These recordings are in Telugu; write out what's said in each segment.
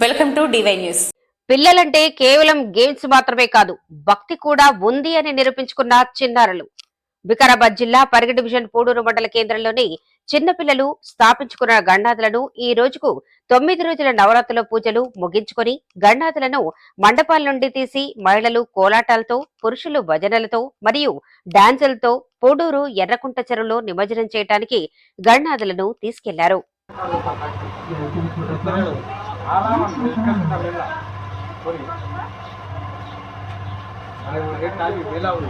Welcome to DY news. పిల్లలంటే కేవలం గేమ్స్ మాత్రమే కాదు భక్తి కూడా ఉంది అని నిరూపించుకున్న చిన్నారులు. వికారాబాద్ జిల్లా పరిగ డివిజన్ పూడూరు మండల కేంద్రంలోని చిన్నపిల్లలు స్థాపించుకున్న గణనాథులను ఈ రోజుకు తొమ్మిది రోజుల నవరాత్రుల పూజలు ముగించుకొని గణనాథులను మండపాల నుండి తీసి మహిళలు కోలాటాలతో పురుషులు భజనలతో మరియు డాన్సులతో పూడూరు ఎర్రకుంట చెరువులో నిమజ్జనం చేయడానికి గణనాథులను తీసుకెళ్ళారు. ಆರಾಮಾಗಿ ನಿಲ್ಕಲ್ಲ ನೋಡಿ ರೇಟ್ ಆಗಿ ಬೆಲ್ಲ ಅವರು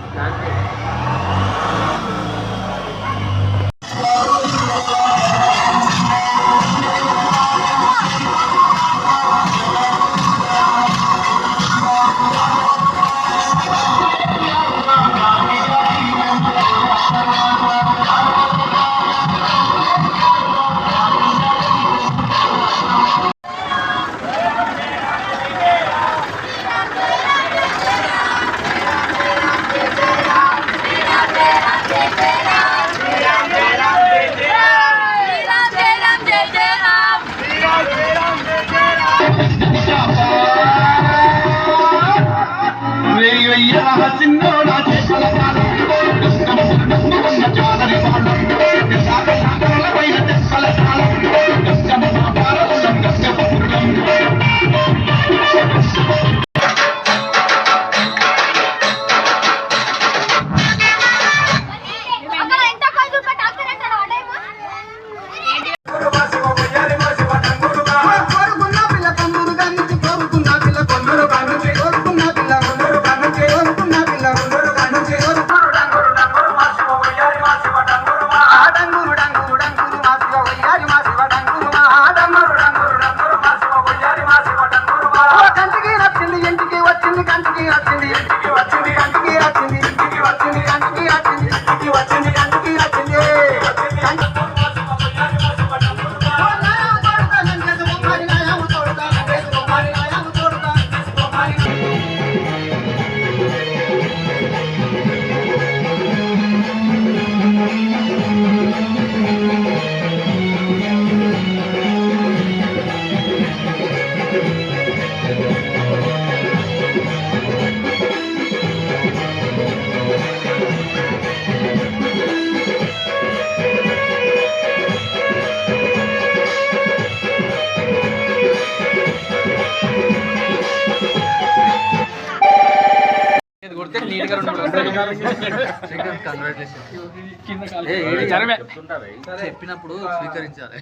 చెప్పినప్పుడు స్వీకరించాలి.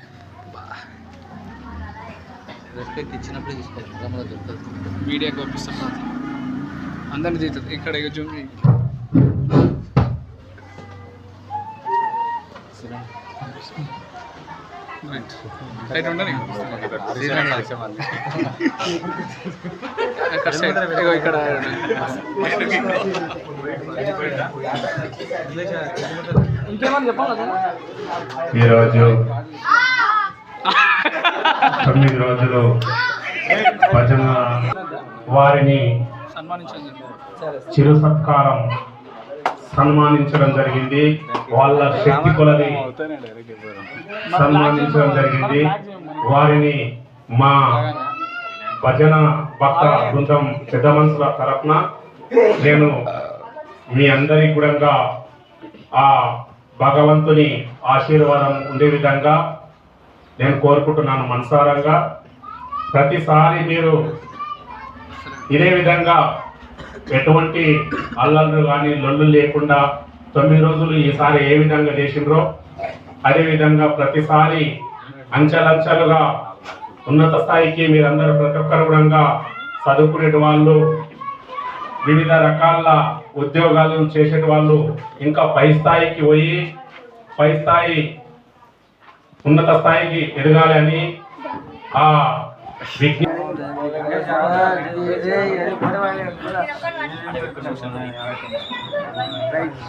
రెస్పెక్ట్ ఇచ్చినప్పుడు తీసుకోవాలి. దొరుకుతుంది. మీడియాకి పంపిస్తాం అందరిని తీస్తుంది ఇక్కడ ఇక జూమ్. రైట్ రైట్ ఉండని అక్కడ సైడ్ ఇగో ఇక్కడ ఈరోజు తొమ్మిది రోజులు భజన వారిని సన్మానించండి. చిరు సత్కారం సన్మానించడం జరిగింది. వాళ్ళ శక్తి కొలని సన్మానించడం జరిగింది. వారిని మా భజన భక్త బృందం పెద్ద మనుషుల తరఫున నేను మీ అందరి కూడా ఆ భగవంతుని ఆశీర్వాదం ఉండే విధంగా నేను కోరుకుంటున్నాను మనసారంగా. ప్రతిసారి మీరు ఇదే విధంగా ఎటువంటి అల్లర్లు కానీ లొల్లు లేకుండా తొమ్మిది రోజులు ఈసారి ఏ విధంగా చేసిండ్రో అదేవిధంగా ప్రతిసారి అంచెలంచెలుగా ఉన్నత స్థాయికి మీరందరూ ప్రతి ఒక్కరు కూడా చదువుకునే వాళ్ళు వివిధ రకాల ఉద్యోగాలను చేసే వాళ్ళు ఇంకా పై స్థాయికి పోయి పై స్థాయి ఉన్నత స్థాయికి ఎదగాలి అని ఆ విజ్ఞ రైట్